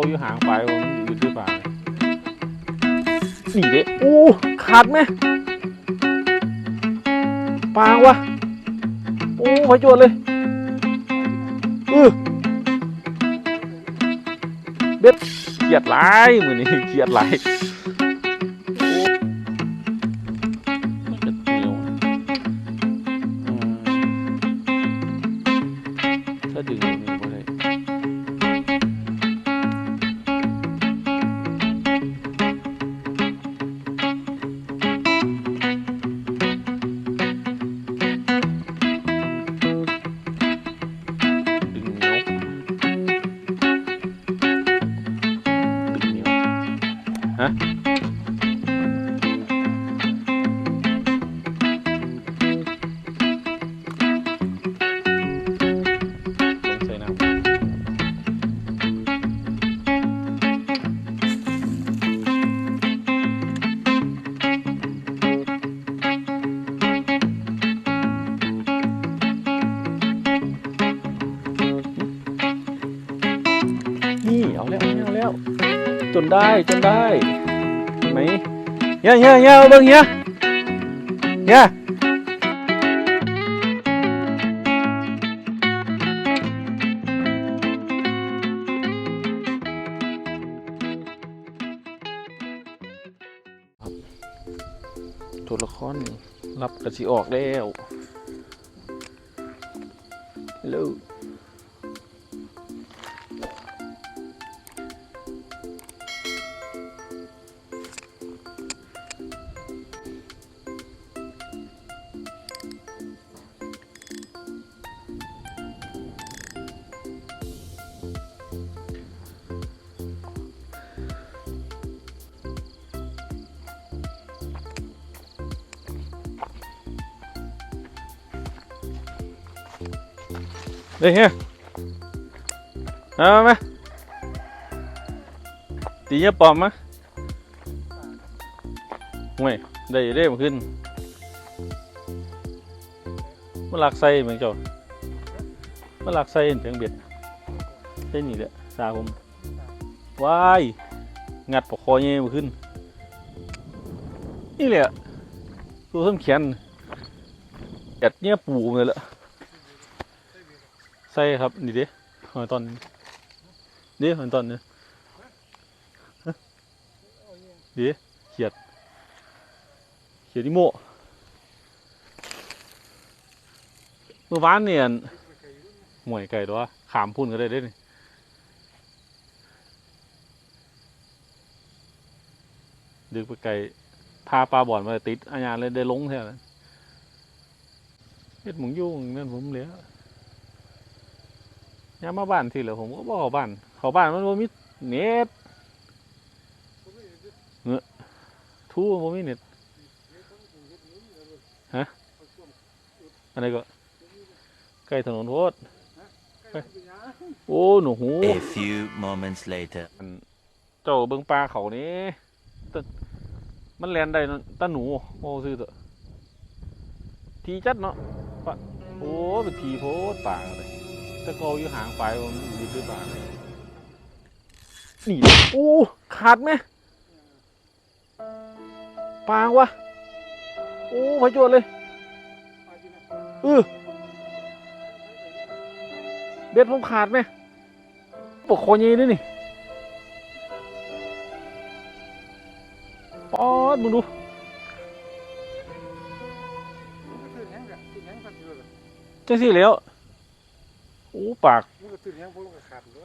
เขาอยู่ห่างไปผมอยู่ที่ป่าเลยนี่เด้โอ้ขาดไหมปางวะโอ้พจวดเลยเออเบ็ดเกียดหลายมือนี้เกียดหลาย จนได้จนได้เห็นไหมเฮียเฮียเฮียเอาเบิ่งเฮียเฮียตัวละครรับกระสีออกแล้ว เฮ้ยเฮียเอามามตีเงี้ยปอมมะห่วยได้เร่มขึ้นมันหลักไส้เหมือนเจ้ามันหลักไส้เพียงเบ็ดใช่นี่แหละสาผมว้ายงัดปกคอเงี้ยขึ้น นี่แหละตัวส้มเขียนแกดเงี้ยปูเลยละ ใช่ครับ นี่ดิหอยตอนนี้หอยตอนนี้ดิเขียด เขียดดิโมเมื่อวานเนี่ยหมวยไก่ตัวขามพุ่นก็ได้เด้นี่ดึกไปไก่พาปลาบ่อนมาติดอาญาเลยได้ลงแท้เลยเฮ็ดหมุงยุ่งนั่นผมเหลือ ยามมาบ้านที่เหลือผมก็บอกเขาบ้าน เขาบ้านมันบ่มีเน็ตเงอะทู่บ่มีเน็ตฮะอะไรก็ใกล้ถนนโพดไปโอ้หนูหู A few moments later. เจ้าเบิ่งปลาเขานี่ตะมันแลนได้เนาะตาหนูโอ้ซื้อเถอะทีจัดเนาะปะโอ้เป็นทีโพดปลาเลย ตะโกอยู่ห่างไปผมอยู่ด้วยปลาเลยนี่โอ้ขาดไหมปลาวะโอ้พระจวดเลยเออเบ็ดผมขาดไหมปกคอยีนี่นี่ปอดมึงดูจังสิแล้วโอ้ ปาก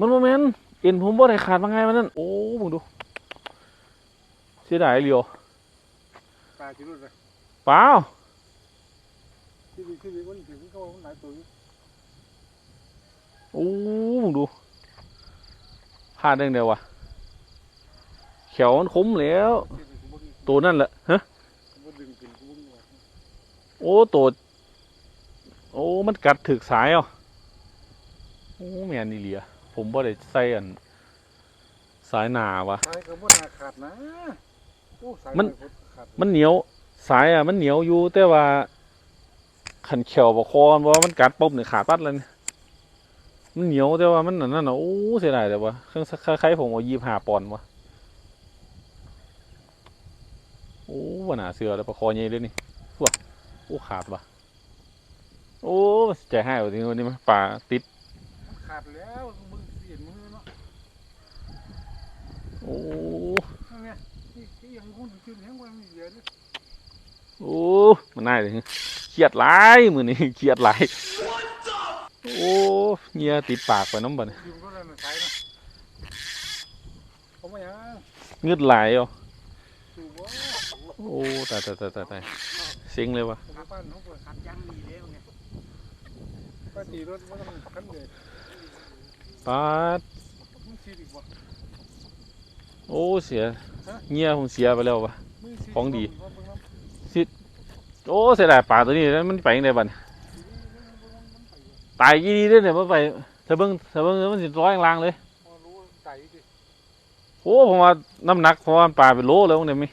มันโมเมนเอ็นผมบ่ได้ขาดมาไงมันนั่นโอ้มึงดู เสียดายเหลียวปลาที่รุ่นเลยเปล่าที่ดีที่ดีวันถึงเขาหลายตัวอยู่โอ้มึงดูพลาดได้ไงวะแขวมันคมแล้ว ที่ดีกูบ่ดึงตัวนั่นแหละฮะกูบ่ดึงกินกูบ่ดึงว่าโอ้ตัวโอ้ มันกัดถึกสายอะ อ้แม่นนี่เหลียผมบ่ได้ใส่อันสายหนาวะ สายก็บ่น่าขาดนะโอ้สายมันขาดมันเหนียวสายอะมันเหนียวอยู่แต่ว่าขันเขียวบอคอมันว่ามันกัดปุ๊บเนี่ยขาดปัดเลยเนี่ยมันเหนียวแต่ว่ามันนั่นน่ะโอ้เสียดายแต่ว่าเครื่องคล้ายๆผมเอายี่ห้าปอนด์วะโอ้ว่าหนาเสือแล้วปลาคอใหญ่เลยนี่พวกโอ้ขาดวะโอ้ใจให้ว่ะทีนี้วันนี้มั้ยปลาติดมัน ขาดแล้วมึงเสียมือเนาะโอ้นั่นไงที่ที่ยังคงชื่อเลี้ยงไว้มีเยอะเลยโอ้มันน่าเลยเครียดหลายมือนี้เครียดหลายโอ้เงียติดปากไปน้ำบัดนอยู่ก็เลยมันใช้นะผมว่าอย่างเงืดไหลอะถูกว่าโอ้ตายตายตายตายตายเซ็งเลยวะผมบ้านน้องเปิดขัดยังดีเลยไงก็ตีรถว่าต้องขันเลย ปาดมึงซีดีกว่าโอ้เสียเงี้ยผมเสียไปแล้ววะมึงซีของดีโอ้เสียดายปลาตัวนี้แล้วมันไปยังไงบัดนตายยี่ดีด้อเนี่ยมันไปเธอเบิ้งเธอเบิ้งมันสิร้อยลางเลยโอ้ผมว่าน้ำหนักเพราะว่าปลาเป็นโลแล้วเนี่ยม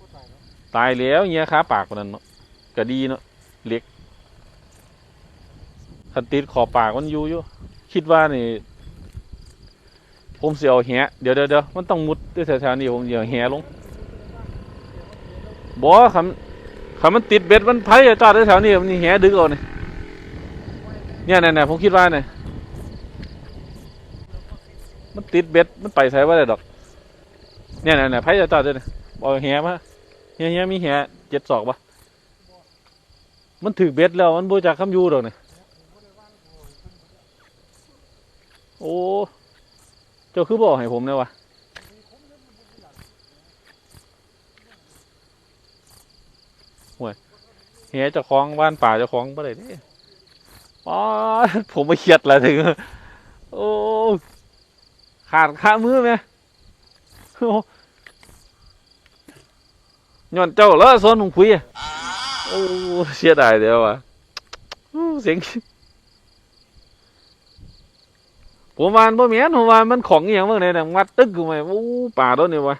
ก็ตายแล้วตายแล้วเงี้ยขาปากกว่านั้นเนาะก็ดีเนาะเล็กคันติดขอบปากมันอยู่อยู่คิดว่านี่ ผมเสียวแหเดี๋ยวเดี๋ยวเดี๋ยวมันต้องมุดด้วยแถวๆนี้ผมเสียวแหลงบ่คำคำมันติดเบ็ดมันไผ่จอดด้วยแถวนี้มันนี่แหดึกเอาเนี่ยเนี่ยเนี่ยเนี่ยผมคิดว่าเนี่ยมันติดเบ็ดมันไปใส่ว่าได้ดอก เนี่ยเนี่ยเนี่ยไผ่จะจอดด้วยเนี่ยเอาแหมาเฮียเฮียมีเฮียเจ็ดศอกปะมันถือเบ็ดแล้วมันบูจากคำยูดอกเนี่ยโอ้ เจ้าคือบอกให้ผมเนี่ยวะห่วยเฮียเจะคล้าของบ้านป่าเจะคล้าของบ่ได้เด้อ๋อผมไม่เครียดแล้วถึง โอ้ขาดขามือไหมโอ้ย้อนเจ้าแล้วสอนผมคุยอะโอ้เสียดายเดียวอะเสียง ผมวามันบ่แม่นผมวามันของอย่างเมื่อไหร่น่ะงัดตึกกูไหมโอ้ป่าตัวนี้วะ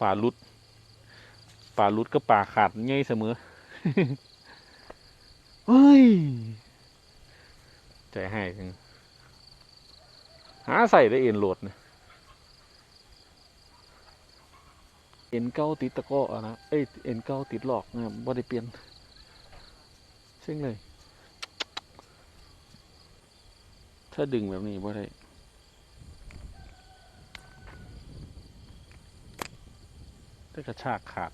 ป่าลุดป่าลุดก็ป่าขาดง่ายเสมอเฮ้ยใจให้จังหาใส่ได้เอ็นโหลดนะเอ็นเก้าติดตะก้อนะเอ้ยเอ็นเก้าติดหลอกนะบ่ได้เปลี่ยนเช่งเลย ถ้าดึงแบบนี้บ่ได้ได้กระชากขาด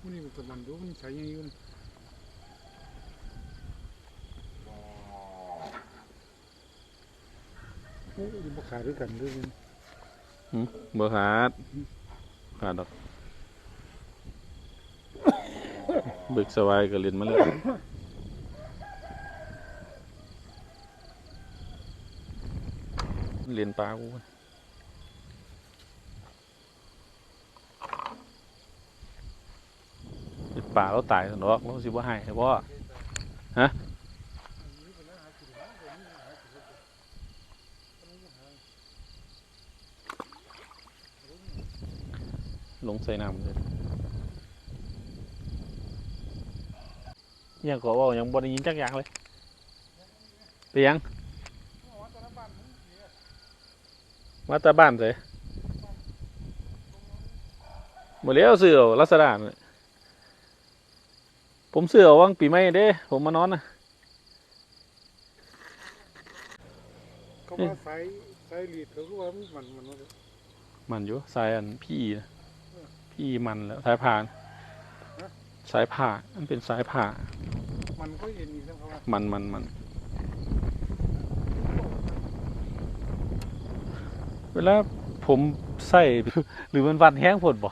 มันนี่มันตะมันดูมันใช้ยังไงมัน มาขายด้วยกันด้วยกันบ่ขาดขาดดอกบึกสวายก็เล่นมาเลยเล่นปลากูเล่นปลาเราตายสันดอกเราสิบ่ให้เพราะฮะ ลงใส่น้ำเลยยังก็เว่ายังบ่ได้ยินจักอย่างเลยไปยังมาแต่บ้านเลยหมดแล้วซื้อเอาลักษณะนั่นแหละผมซื้อเอาวังปีใหม่เด้ ผมมานอนนะเขาว่าไซไซลีดเขาก็ว่ามันมันมันมันอยู่สายอันพี่นะ พี่มันแล้วสายผ่าน สายผ่ามันเป็นสายผ่า มันก็เย็นอีกแล้วเขาว่ามันมันมัน เวลาผมใส่หรือมันวันแห้งผดบ่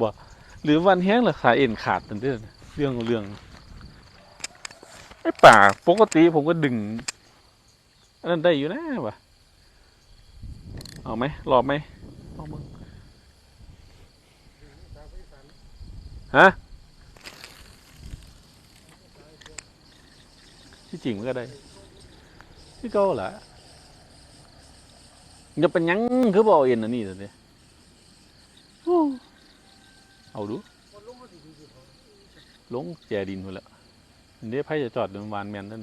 บ่หรือวันแห้งหรือขาเอ็นขาดนั่นเด้อเรื่องของเรื่องไอ้ป่าปกติผมก็ดึงอันนั้นได้อยู่นะวะเอาไหมรอบไหมเอามึง ฮะที่จริงมันก็ได้คือเก่าละอย่าเป็นยังคือบ่เอาเอ็นอันนี้ซะเด้โอ้เอาดู ลงมาสิดีๆเขาลงแจดินพุ่นละอันนี้ไผจะจอดเดินวานแมนนั่น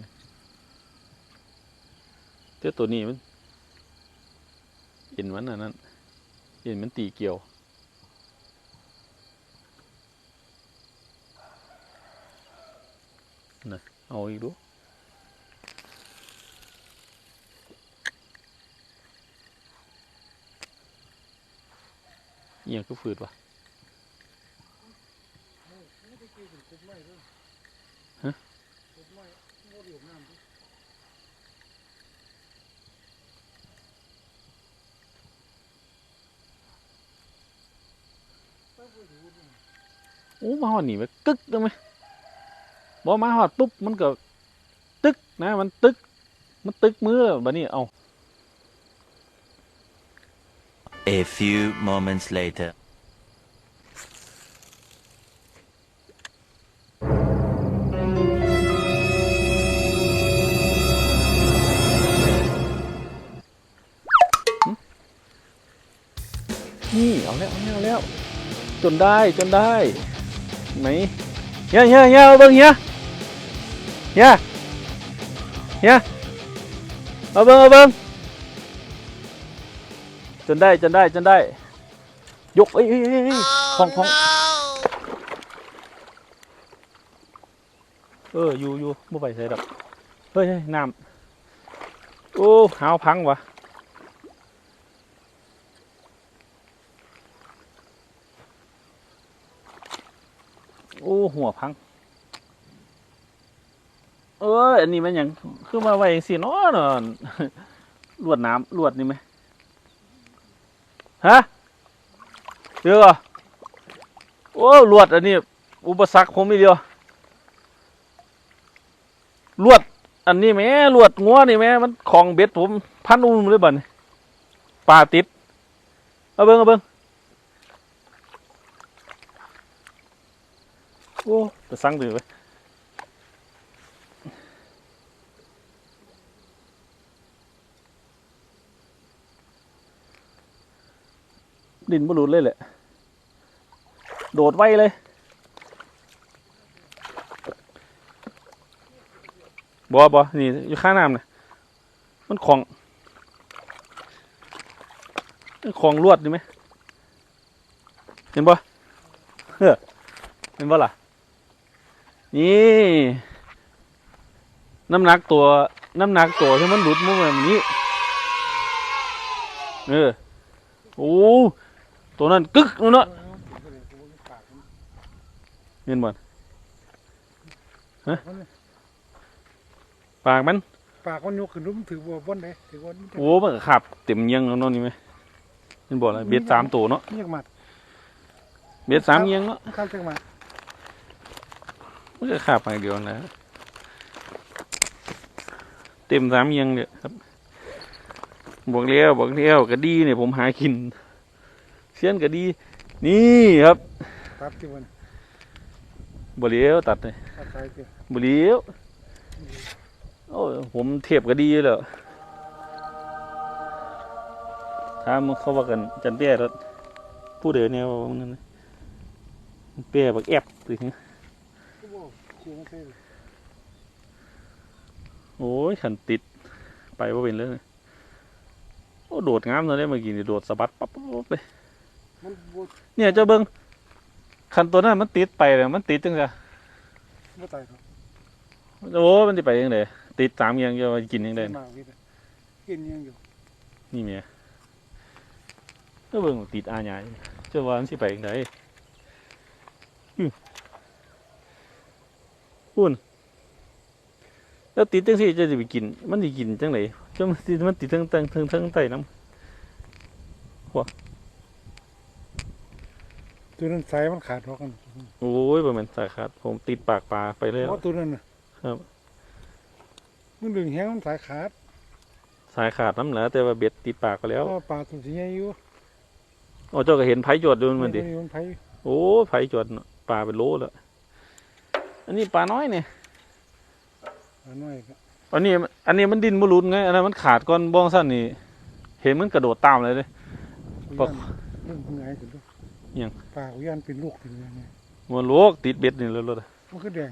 เจ้าตัวนี้มันเอ็นมันอันนั้นเอ็นมันตีเกี่ยว น่ะเอาอีกดูเอียงก็ฝืดวะไม่ได้กินก บไม้ด้วยฮะกบไม้โมเดลน้ำดิโอ้มาหอดหนีไปกึกได้ไหมบอมาหอดปุ๊บมันก็ตึกนะ มันตึก มันตึกมือบัดนี้เอา A few moments later. นี่เอาแล้วเอาแล้วเอาแล้ว จนได้จนได้ไหมเฮียเฮียเฮียเอาเบิ้งเฮีย เฮียเฮียเอาเบิ้งเอาเบิ้งจนได้จนได้จนได้ ยกเอ้ยเอ้ยเอ้ยเอ้ยพองพองเอออยู่อยู่บ่ไปใส่ดอกเฮ้ยเฮ้ยน้ำโอ้หาวพังวะโอ้หัวพัง เอออันนี้มันยังคือมาไว้สิเนาะเนาะลวดน้ำลวดนี่ไหมฮะเดี๋ยวก่อโอ้ลวดอันนี้ อุปสรรคผมอีเดียวลวด อันนี้แหม่ลวดงัวนี่แหม่มันของเบ็ดผม พันอุ้มเลยบ่นี่ปลาติดเอาเบิ้งเอาเบิ้งโอ้แต่สั่งดื้อไป ดินบรุดเลยแหละ โดดไว้เลยบอบอนี่ อยู่ข้างน้ำนะมันของ มันของลวดนี่ไหมเห็นบ่เฮ้อเห็นบ่ล่ะ นี่ น้ำหนักตัว น้ำหนักตัวที่มันหลุดมุมแบบนี้ เออ โอ้ ตัวนั้นกึกนู่นเนาะเห็นบ่ฮะปากมันปากมันยกขึ้นรุ่มถือบัวบนเลยถือว่าโอ้มันก็ขับเต็มเยียงแล้วเนาะนี่ไหมเห็นบ่อะไรเบ็ดสามตัวเนาะเรียกมาเบ็ดสามเยียงเนาะข้ามเชียงมามันก็ขับไปเดียวนะเต็มสามเยียงเนี่ยครับบอกเลี้ยวบอกเลี้ยวกระดีเนี่ยผมหากิน เสี้ยนกระดี นี่ครับตัดที่วันบ่เลี้ยวตัดเลยตัดสายเกี่ยวบ่เลี้ยวโอ้ยผมเทียบกระดีอยู่แล้วถ้ามเขาว่ากันจันเปี้ยแล้วผู้เดินเนี่ยว่ามันนั่นนะเปี้ยบักแอบสิก็บอกคู่ไม่ใช่เลยโอ้ยขันติดไปว่าเป็นเลยโอ้โดดงามเลยเมื่อกี้นี่โดดสะบัดปั๊บปั๊บปั๊บเลย มันบัวเนี่ยเจ้าเบิ้งขันตัวนั้นมันติดไปเลยมันติดจังไงไม่ตายหรอกโอ้มันจะไปยังไงติดสามอยังจะมากินยังไงมากวิทย์กินยังอยู่นี่เมียเจ้าเบิ้งติดอาญาเจ้าว่ามันสิไปยังไงพูนแล้วติดจังสิจะจะไปกิน มันจะกินจังไหนเจ้ามันติดมันติดทั้งทั้งทั้งทั้งใต้น้ ตัวนั้นสายมันขาดหรอกกันำโอ้ยประมาณสายขาดผมติดปากปลาไปเลยเพราะตัวนั้นน่ะครับ มันดึงแห้งมันสายขาด สายขาดน้ำเหลือแต่ว่าเบ็ดติดปากไปแล้วเพราะปลาตัวสีใหญ่อยู่โอ้เจ้าก็เห็นไผ่จวดดูมันดิมันไผ่โอ้ไผ่จวดเนอะปลาเป็นโลแล้วอันนี้ปลาน้อยเนี่ยปลาน้อยก็อันนี้มันอันนี้มันดินบ่หลุดไงอันนั้นมันขาดก่อนบ้องสั้นนี่ เห็นมันกระโดดตามเลยเด้ปกเรื่องไงถึงด้วยยังปลาอุยานเป็นลูกถึงเลยเนี่ยมันโลกติดเบ็ดนี่แล้วรถอะมันก็แดง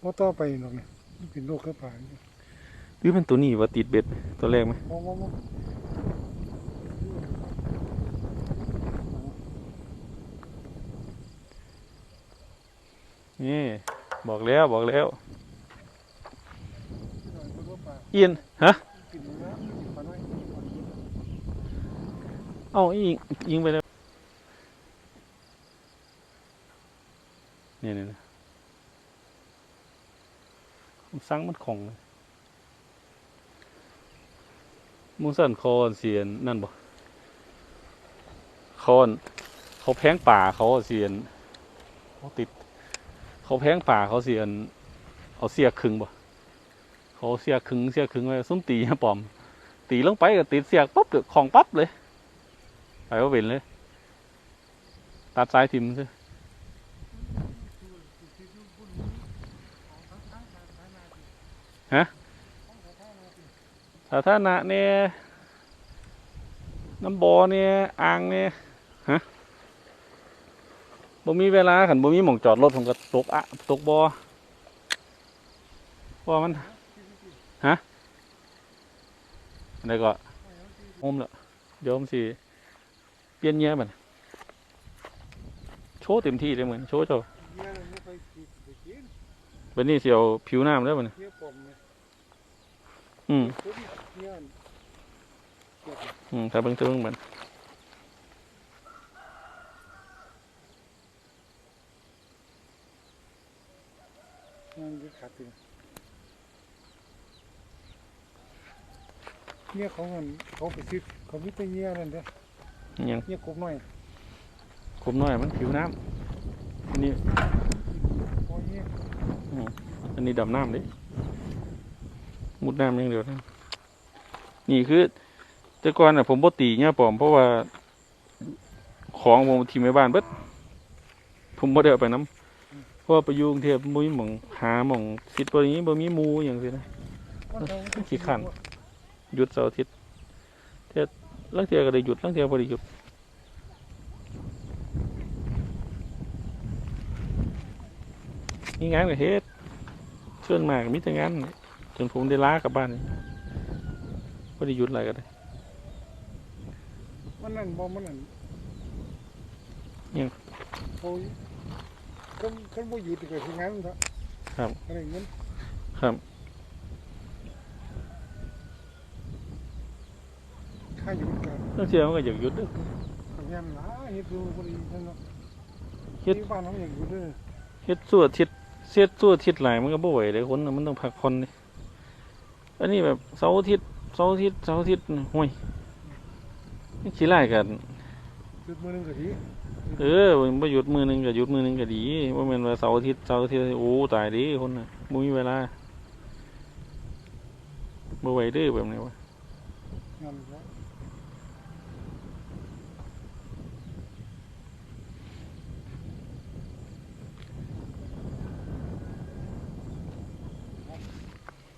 พอต่อไปหรอกเนี่ยมันเป็นลูกก็ปลาเนี่ยหรือเป็นตัวนี้ว่าติดเบ็ดตัวแรกไหมมองมองมองนี่บอกแล้วบอกแล้วหน่อยมันก็ปลาเอียนฮะ กินแล้วกินปลาน้อยกินปลาน้อย เอายิงยิงไปแล้วนี่นี่นี่ผมสั่งมันของเลยมุงสั่นคอนเสียนนั่นบ่คอนเขาแพงป่าเขาเสียนเขาติด เขาแพงป่าเขาเสียน เอาเสียขึงบ่เขาเสียขึงเสียขึงไว้ส้มตีฮะปอม ตีลงไปก็ติดเสียกปั๊บเดือของปั๊บเลย ไปว่าเป็นเลย ตัดสายทิมซิฮะสาธารณะเนี่ยน้ำบอเนี่ยอ่างเนี่ยฮะบ่มีเวลาขันบ่มีหม่องจอดรถผมก็ตกอะตกบอพราะว่ามันฮะอะไรก็อมแล้วเดี๋ยมสิ เปลี่ยนเงี้ยมันโชว์เต็มที่เลยเหมือนโชว์เยี่ยมันไปนวันนี้เสียวผิวน้ำแล้วมันเยี่ยปอมเนี่ยอืมปุ๊บเยี่ยนอืมถ้าเบิ่งตัวเบิ่งมันมันเนี่ยเขาเงินเขาไปซื้อเขาไม่ไปเยี่ยนั่นเด้อ ยังเยี่ยกบหน่อยคมน้อยมันผิวน้ำอันนี้พอเยี่ยอันนี้ดำน้ำดิมุดน้ำอย่างเดียวนะนี่คือแต่ก่อนน่ะผมบ่ตีเนี่ยปลอมเพราะว่าของผมทีมไว้บ้านเบิดผมบ่ได้เอาไปน้ำเพราะว่าไปอยู่กรุงเทพบ่มีหม่องหาหม่องสิทธิ์บ่นี้บ่มีหมู่อย่างซี่นะขี้ขันหยุดเสาร์อาทิตย์เที่ย ลังเทียก็ได้หยุดลังเทียบ่ได้หยุดมีงานก็เฮ็ดส่วนมากมีแต่งานจนผมได้ลากลับบ้านนี่บ่ได้หยุดอะไรก็ได้มันนั่นบ่มันนั่นยังเขาเขาเขาบ่หยุดก็คืองานเถอะครับอะไรเงินครับ ค่าหยุดก็ลังเทียมันก็อยากหยุดเด้อก็แม่นหลายเฮ็ดดูบ่ดีนั่นเนาะเฮ็ดที่บ้านเขาอย่างอยู่เด้อเฮ็ดสู้อาทิตย์เสียดสู้อาทิตย์หลายมันก็บ่ไหวเลยคนน่ะมันต้องพักผ่อนนี่อันนี้แบบเสาร์อาทิตย์เสาร์อาทิตย์เสาร์อาทิตย์ห่วยนี่ขี้ไล่กันหยุดมื้อหนึงก็ดีเออบ่หยุดมือหนึงก็หยุดมือหนึงก็ดีบ่แม่นว่าเสาร์อาทิตย์เสาร์อาทิตย์โอ้ตายดิคนน่ะบ่มีเวลาบ่ไหวเด้อแบบนี้วะงานก็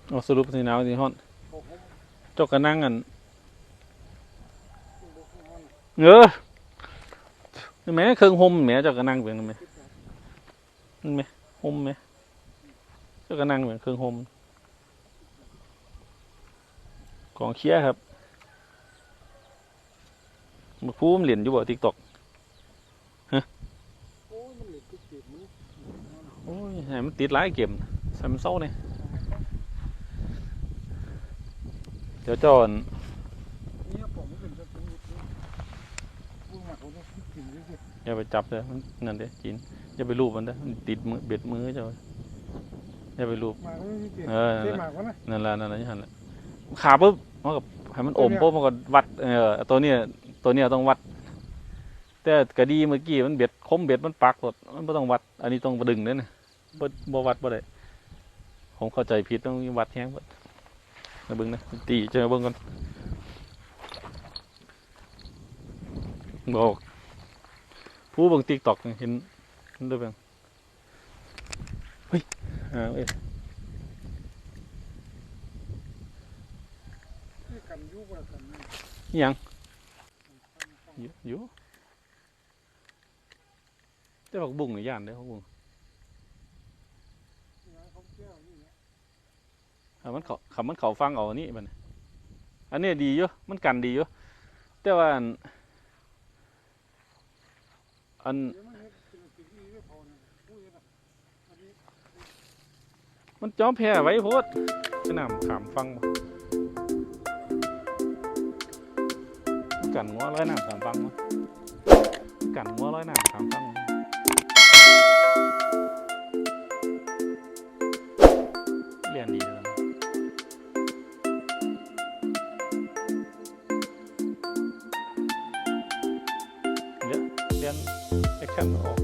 เอาสรุปสิหนาวสิฮ้อนโอ้โหเจ้าก็นั่งกันบ่คือฮ้อนเออแม่เครื่องห่มแม่เจ้าก็นั่งเบิ่งนั่นแหมนั่นแหมห่มแหมเจ้าก็นั่งเบิ่งเครื่องห่มของเคลียครับบักพูมเหรียญอยู่บ่ TikTok โอ้ยมันเหล็กก็เจ็บมือโอ้ยให้มันติดหลายเกมใส่มันเศร้าเนี่ย เดี๋ยวเจอนเนี่ยผมมันเป็นจะเป็นอยู่ผู้มาเขาต้องกินด้วยสิอย่าไปจับเลยมันนั่นเด้กินอย่าไปรูปมันเด้อมันติดมือเบ็ดมือเจ้าอย่าไปรูปมาก็ไม่มีเจ็บเออเจ็บมากวะนะนั่นแหละนั่นแหละนี่หันแหละขาปุ๊บมันก็ให้มันอมปุ๊บมันก็วัดเออตัวเนี้ยตัวเนี้ยต้องวัด แต่กระดีเมื่อกี้มันเบ็ดคมเบ็ดมันปักหมดมันไม่ต้องวัด อันนี้ต้องดึงเด้อนะบ่บ่วัดบ่ได้ผมเข้าใจผิดต้องวัดแฮงเบิด มาเบิ้งนะตีจอเบิ้งก่อนบอกผู้บังติ๊กตอกเห็นเห็นด้วยเปล่าเฮ้ยอ้าวเอ๊ะยังอยู่อยู่บอกบุ้งหรือย่านเด้อบุ้ง มันเขาคำมันเขาฟังเอาอันนี้มันอันนี้ดีอยู่มันกันดีอยู่แต่ว่าอัน มันเฮ็ดเป็นสิ่งที่ไม่พอนะพูดนะอันนี้มันจอมแพ้ไว้โพดขนำขามฟังมกันงัวร้อยน้ำขามฟังมกันงัวร้อยน้ำขามฟัง เดี๋